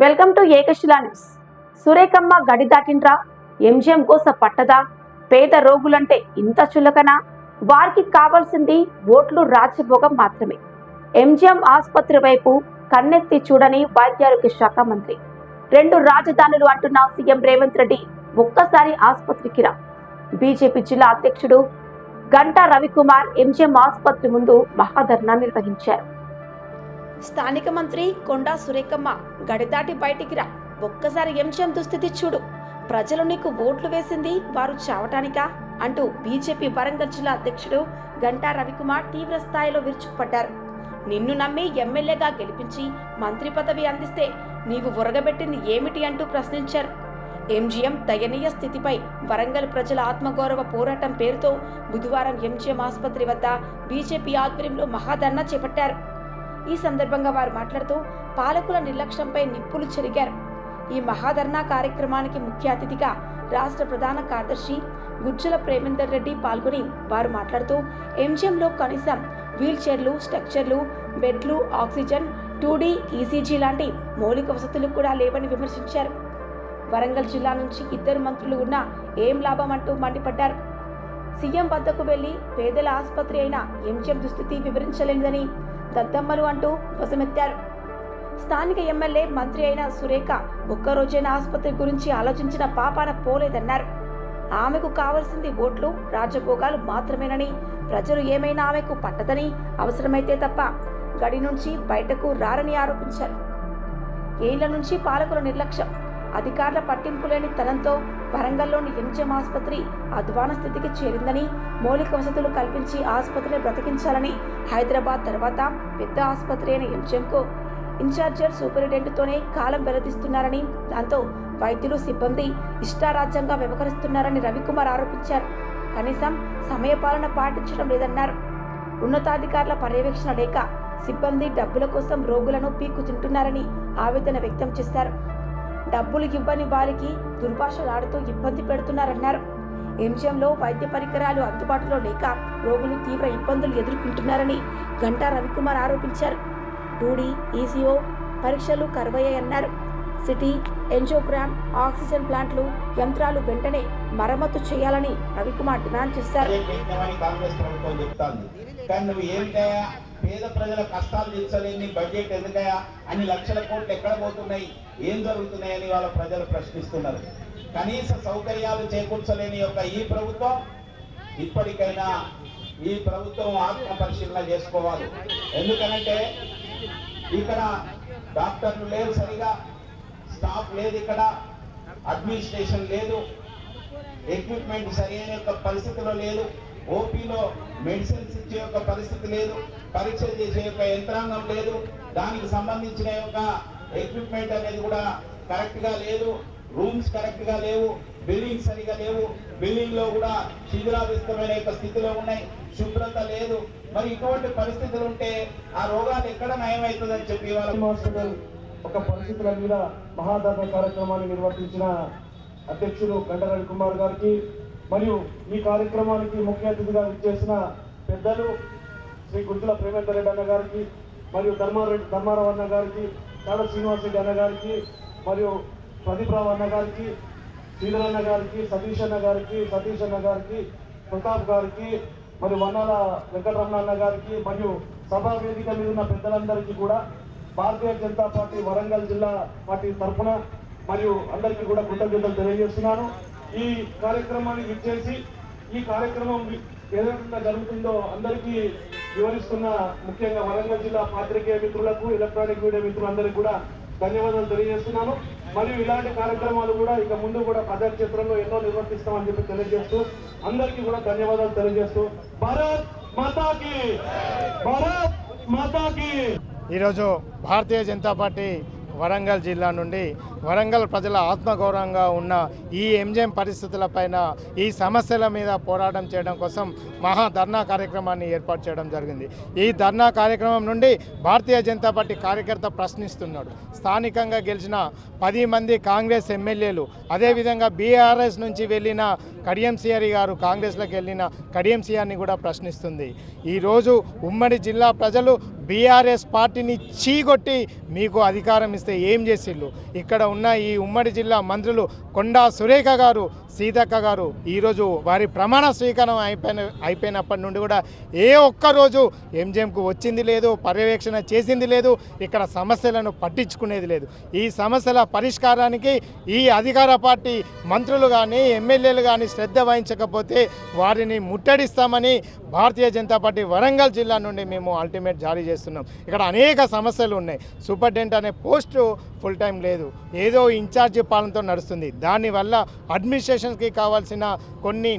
Welcome to Ekashila news. Surekhamma గడి దాటిండ్రా? MGM కోస పట్టదా? పేద రోగులంటే ఇంత చులకనా? వారికి కావాల్సింది ఓట్లు రాజభోగం మాత్రమే. ఎంజిఎం ఆసుపత్రి వైపు కన్నెత్తి చూడని వైద్యారోగ్య శాఖ మంత్రి. రెండు రాజధానులు అంటున్న సీఎం రేవంత్ రెడ్డి ఒక్కసారి ఆసుపత్రికి రా. బీజేపీ జిల్లా అధ్యక్షుడు గంటా రవికుమార్ ఎంజిఎం ఆసుపత్రి ముందు మహాధర్నా నిర్వహించారు. స్థానిక మంత్రి కొండా సురేఖమ్మ గడిదాటి బయటికి రా. ఒక్కసారి ఎంజిఎం దుస్థితి చూడు. ప్రజలు నీకు ఓట్లు వేసింది వారు చావటానికా? అంటూ బీజేపీ వరంగల్ జిల్లా అధ్యక్షుడు గంటా రవికుమార్ తీవ్ర స్థాయిలో విరుచుకుపడ్డారు. నిన్ను నమ్మి ఎమ్మెల్యేగా గెలిపించి మంత్రి పదవి అందిస్తే నీవు ఉరగబెట్టింది ఏమిటి అంటూ ప్రశ్నించారు. ఎంజీఎం దయనీయ స్థితిపై వరంగల్ ప్రజల ఆత్మగౌరవ పోరాటం పేరుతో బుధవారం ఎంజీఎం ఆసుపత్రి వద్ద బీజేపీ ఆధ్వర్యంలో మహాధర్నా చేపట్టారు. ఈ సందర్భంగా వారు మాట్లాడుతూ పాలకుల నిర్లక్ష్యంపై నిప్పులు చెరిగారు. ఈ మహాధర్నా కార్యక్రమానికి ముఖ్య అతిథిగా రాష్ట్ర ప్రధాన కార్యదర్శి గుజ్జల ప్రేమేందర్ రెడ్డి పాల్గొని వారు మాట్లాడుతూ ఎంజిఎంలో కనీసం వీల్ చైర్లు స్ట్రక్చర్లు బెడ్లు ఆక్సిజన్ టూ డీ ఈసీజీ లాంటి మౌలిక వసతులు కూడా లేవని విమర్శించారు. వరంగల్ జిల్లా నుంచి ఇద్దరు మంత్రులు ఉన్నా ఏం లాభం అంటూ మండిపడ్డారు. సీఎం వద్దకు వెళ్ళి పేదల ఆసుపత్రి అయిన ఎంజిఎం దుస్థితి వివరించలేనిదని దద్దమ్మలు అంటూ వసమెత్తారు స్థానిక ఎమ్మెల్యే మంత్రి అయిన సురేఖ ఒక్కరోజైనా ఆసుపత్రి గురించి ఆలోచించిన పాపాన పోలేదన్నారు. ఆమెకు కావలసింది ఓట్లు రాజభోగాలు మాత్రమేనని ప్రజలు ఏమైనా ఆమెకు పట్టదని అవసరమైతే తప్ప గడి నుంచి బయటకు రారని ఆరోపించారు. ఏళ్ళ నుంచి పాలకుల నిర్లక్ష్యం అధికారుల పట్టింపు లేని తనంతో వరంగల్లోని ఎంజిఎం ఆసుపత్రి అధ్వాన స్థితికి చేరిందని మౌలిక వసతులు కల్పించి ఆసుపత్రిని బ్రతికించాలని హైదరాబాద్ తర్వాత పెద్ద ఆసుపత్రి అయిన ఎంజిఎంకు ఇన్ఛార్జర్ సూపరింటెండెంట్తోనే కాలం వెల్లదిస్తున్నారని దాంతో వైద్యులు సిబ్బంది ఇష్టారాజ్యంగా వ్యవహరిస్తున్నారని రవికుమార్ ఆరోపించారు. కనీసం సమయపాలన పాటించడం లేదన్నారు. ఉన్నతాధికారుల పర్యవేక్షణ లేక సిబ్బంది డబ్బుల కోసం రోగులను పీకు తింటున్నారని ఆవేదన వ్యక్తం చేశారు. డబ్బులు ఇవ్వని వారికి దుర్భాషలాడుతూ ఇబ్బంది పెడుతున్నారన్నారు. ఎంజిఎంలో వైద్య పరికరాలు అందుబాటులో లేక రోగులు తీవ్ర ఇబ్బందులు ఎదుర్కొంటున్నారని గంటా రవికుమార్ ఆరోపించారు. టూడీ ఈసీఓ పరీక్షలు కరువయ్యాయన్నారు. సిటీ ఎంజోగ్రామ్ ఆక్సిజన్ ప్లాంట్లు యంత్రాలు వెంటనే మరమ్మతు చేయాలని రవికుమార్ డిమాండ్ చేశారు. కానీ పేద ప్రజల కష్టాలు తీర్చలేని బడ్జెట్ ఎందుకయా అన్ని లక్షల కోట్లు ఎక్కడ పోతున్నాయి? ఏం జరుగుతున్నాయని వాళ్ళ ప్రజలు ప్రశ్నిస్తున్నారు. కనీస సౌకర్యాలు చేకూర్చలేని యొక్క ఈ ప్రభుత్వం ఇప్పటికైనా ఈ ప్రభుత్వం ఆత్మ పరిశీలన చేసుకోవాలి. ఎందుకనంటే ఇక్కడ డాక్టర్లు లేరు సరిగా. స్టాఫ్ లేదు ఇక్కడ అడ్మినిస్ట్రేషన్ లేదు ఎక్విప్మెంట్ సరైన యొక్క పరిస్థితిలో లేదు ఓపీలో మెడిసిన్స్ ఇచ్చే యొక్క పరిస్థితి లేదు పరీక్షలు చేసే యొక్క యంత్రాంగం లేదు దానికి సంబంధించిన యొక్క ఎక్విప్మెంట్ అనేది కూడా కరెక్ట్గా లేదు రూమ్స్ కరెక్ట్గా లేవు బిల్డింగ్ సరిగా లేవు బిల్డింగ్లో కూడా శిథిలాభిస్తమైన యొక్క స్థితిలో ఉన్నాయి శుభ్రత లేదు. మరి ఇటువంటి పరిస్థితులు ఉంటే ఆ రోగాలు ఎక్కడ నయమవుతుందని చెప్పి వాళ్ళ హాస్పిటల్ ఒక పరిస్థితుల మీద మహాధర్మ కార్యక్రమాన్ని నిర్వర్తించిన అధ్యక్షులు గంట రవికుమార్ గారికి మరియు ఈ కార్యక్రమానికి ముఖ్య అతిథిగా విచ్చేసిన పెద్దలు శ్రీ గుజ్జుల ప్రేమేందర్ రెడ్డి అన్న గారికి మరియు ధర్మారెడ్డి ధర్మారావు అన్న గారికి కాడ శ్రీనివాస్ రెడ్డి అన్న గారికి మరియు ప్రదీప్రావు అన్న గారికి శ్రీధరన్న అన్న గారికి సతీష్ అన్న గారికి సతీష్ అన్న గారికి ప్రతాప్ గారికి మరియు వన్నాల వెంకటరమణ అన్న గారికి మరియు సభా వేదిక మీద ఉన్న పెద్దలందరికీ కూడా భారతీయ జనతా పార్టీ వరంగల్ జిల్లా పార్టీ తరఫున మరియు అందరికీ కూడా కృతజ్ఞతలు తెలియజేస్తున్నాను. ఈ కార్యక్రమాన్ని విచ్చేసి ఈ కార్యక్రమం వి- ఏ జరుగుతుందో అందరికీ వివరిస్తున్న ముఖ్యంగా వరంగల్ జిల్లా పాత్రికేయ మిత్రులకు ఎలక్ట్రానిక్ మీడియా మిత్రులందరికీ కూడా ధన్యవాదాలు తెలియజేస్తున్నాను. మరియు ఇలాంటి కార్యక్రమాలు కూడా ఇక ముందు కూడా ప్రజాక్షేత్రంలో ఎన్నో నిర్వర్తిస్తామని చెప్పి తెలియజేస్తూ అందరికీ కూడా ధన్యవాదాలు తెలియజేస్తూ భారత్ మాతాకి! భారత్ మాతాకి! ఈరోజు భారతీయ జనతా పార్టీ వరంగల్ జిల్లా నుండి వరంగల్ ప్రజల ఆత్మగౌరవంగా ఉన్న ఈ ఎంజిఎం పరిస్థితులపైన ఈ సమస్యల మీద పోరాటం చేయడం కోసం మహా ధర్నా కార్యక్రమాన్ని ఏర్పాటు చేయడం జరిగింది. ఈ ధర్నా కార్యక్రమం నుండి భారతీయ జనతా పార్టీ కార్యకర్త ప్రశ్నిస్తున్నాడు. స్థానికంగా గెలిచిన పది మంది కాంగ్రెస్ ఎమ్మెల్యేలు అదేవిధంగా బీఆర్ఎస్ నుంచి వెళ్ళిన కడియంసీఆర్ గారు కాంగ్రెస్లోకి వెళ్ళిన కడియంసీఆర్ని కూడా ప్రశ్నిస్తుంది. ఈరోజు ఉమ్మడి జిల్లా ప్రజలు బీఆర్ఎస్ పార్టీని చీగొట్టి మీకు అధికారం ఇస్తే ఏం చేసిళ్ళు? ఇక్కడ ఉన్న ఈ ఉమ్మడి జిల్లా మంత్రులు కొండా సురేఖ గారు సీతక్క గారు ఈరోజు వారి ప్రమాణ స్వీకారం అయిపోయిన అయిపోయినప్పటి నుండి కూడా ఏ ఒక్క రోజు ఎంజిఎంకు వచ్చింది లేదు పర్యవేక్షణ చేసింది లేదు ఇక్కడ సమస్యలను పట్టించుకునేది లేదు. ఈ సమస్యల పరిష్కారానికి ఈ అధికార పార్టీ మంత్రులు కానీ ఎమ్మెల్యేలు కానీ శ్రద్ధ వహించకపోతే వారిని ముట్టడిస్తామని భారతీయ జనతా పార్టీ వరంగల్ జిల్లా నుండి మేము అల్టిమేట్ జారీ చేస్తున్నాం. ఇక్కడ అనేక సమస్యలు ఉన్నాయి. సూపర్టెంట్ అనే పోస్టు ఫుల్ టైం లేదు. ఏదో ఇన్ఛార్జి పాలనతో నడుస్తుంది. దానివల్ల అడ్మినిస్ట్రేషన్కి కావాల్సిన కొన్ని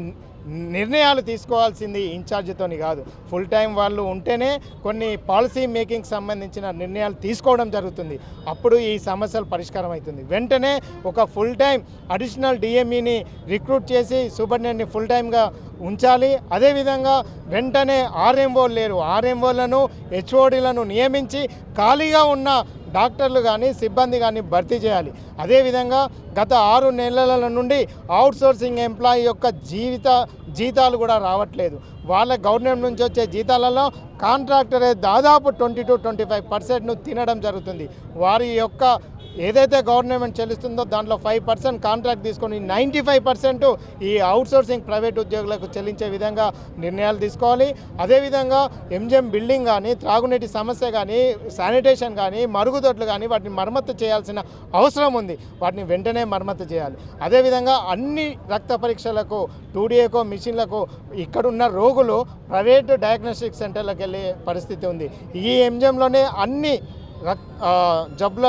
నిర్ణయాలు తీసుకోవాల్సింది ఇన్ఛార్జితోని కాదు. ఫుల్ టైం వాళ్ళు ఉంటేనే కొన్ని పాలసీ మేకింగ్ సంబంధించిన నిర్ణయాలు తీసుకోవడం జరుగుతుంది. అప్పుడు ఈ సమస్యలు పరిష్కారం అవుతుంది. వెంటనే ఒక ఫుల్ టైం అడిషనల్ డిఎంఈని రిక్రూట్ చేసి సూపరింటెండెంట్ని ఫుల్ టైంగా ఉంచాలి. అదేవిధంగా వెంటనే ఆర్ఎంఓ లేరు. ఆర్ఎంఓలను హెచ్ఓడీలను నియమించి ఖాళీగా ఉన్న డాక్టర్లు కానీ సిబ్బంది కానీ భర్తీ చేయాలి. అదేవిధంగా గత ఆరు నెలల నుండి అవుట్సోర్సింగ్ ఎంప్లాయీ యొక్క జీవిత జీతాలు కూడా రావట్లేదు. వాళ్ళ గవర్నమెంట్ నుంచి వచ్చే జీతాలలో కాంట్రాక్టరే దాదాపు ట్వంటీ టు ట్వంటీ ఫైవ్ పర్సెంట్ను తినడం జరుగుతుంది. వారి యొక్క ఏదైతే గవర్నమెంట్ చెల్లిస్తుందో దాంట్లో ఫైవ్ పర్సెంట్ కాంట్రాక్ట్ తీసుకొని నైంటీ ఫైవ్ పర్సెంట్ ఈ అవుట్సోర్సింగ్ ప్రైవేట్ ఉద్యోగులకు చెల్లించే విధంగా నిర్ణయాలు తీసుకోవాలి. అదేవిధంగా ఎంజిఎం బిల్డింగ్ కానీ త్రాగునీటి సమస్య కానీ శానిటేషన్ కానీ మరుగుదొడ్లు కానీ వాటిని మరమ్మతు చేయాల్సిన అవసరం ఉంది. వాటిని వెంటనే మరమ్మతు చేయాలి. అదేవిధంగా అన్ని రక్త పరీక్షలకు టూడీఏకో మిషన్లకు ఇక్కడున్న రోగులు ప్రైవేట్ డయాగ్నోస్టిక్ సెంటర్లకు వెళ్ళే పరిస్థితి ఉంది. ఈ ఎంజిఎంలోనే అన్ని రక్ జబ్బుల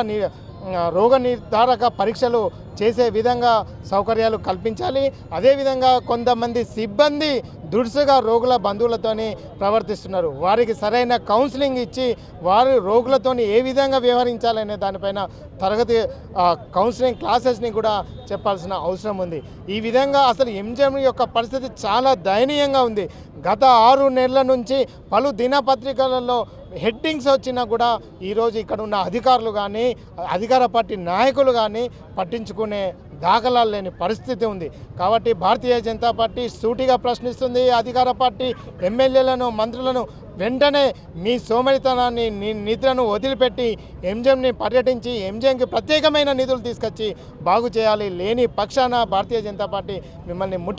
రోగ నిర్ధారక పరీక్షలు చేసే విధంగా సౌకర్యాలు కల్పించాలి. అదేవిధంగా కొంతమంది సిబ్బంది దురుసుగా రోగుల బంధువులతోని ప్రవర్తిస్తున్నారు. వారికి సరైన కౌన్సిలింగ్ ఇచ్చి వారు రోగులతోని ఏ విధంగా వ్యవహరించాలనే దానిపైన తరగతి కౌన్సిలింగ్ క్లాసెస్ని కూడా చెప్పాల్సిన అవసరం ఉంది. ఈ విధంగా అసలు ఎంజిఎం యొక్క పరిస్థితి చాలా దయనీయంగా ఉంది. గత ఆరు నెలల నుంచి పలు దినపత్రికలలో హెడ్డింగ్స్ వచ్చినా కూడా ఈరోజు ఇక్కడ ఉన్న అధికారులు కానీ అధికార పార్టీ నాయకులు కానీ పట్టించుకునే దాఖలాలు లేని పరిస్థితి ఉంది. కాబట్టి భారతీయ జనతా పార్టీ సూటిగా ప్రశ్నిస్తుంది అధికార పార్టీ ఎమ్మెల్యేలను మంత్రులను. వెంటనే మీ సోమరితనాన్ని ని- నిద్రను వదిలిపెట్టి ఎంజిఎంని పర్యటించి ఎంజిఎంకి ప్రత్యేకమైన నిధులు తీసుకొచ్చి బాగు చేయాలి. లేని పక్షాన భారతీయ జనతా పార్టీ మిమ్మల్ని ముట్ట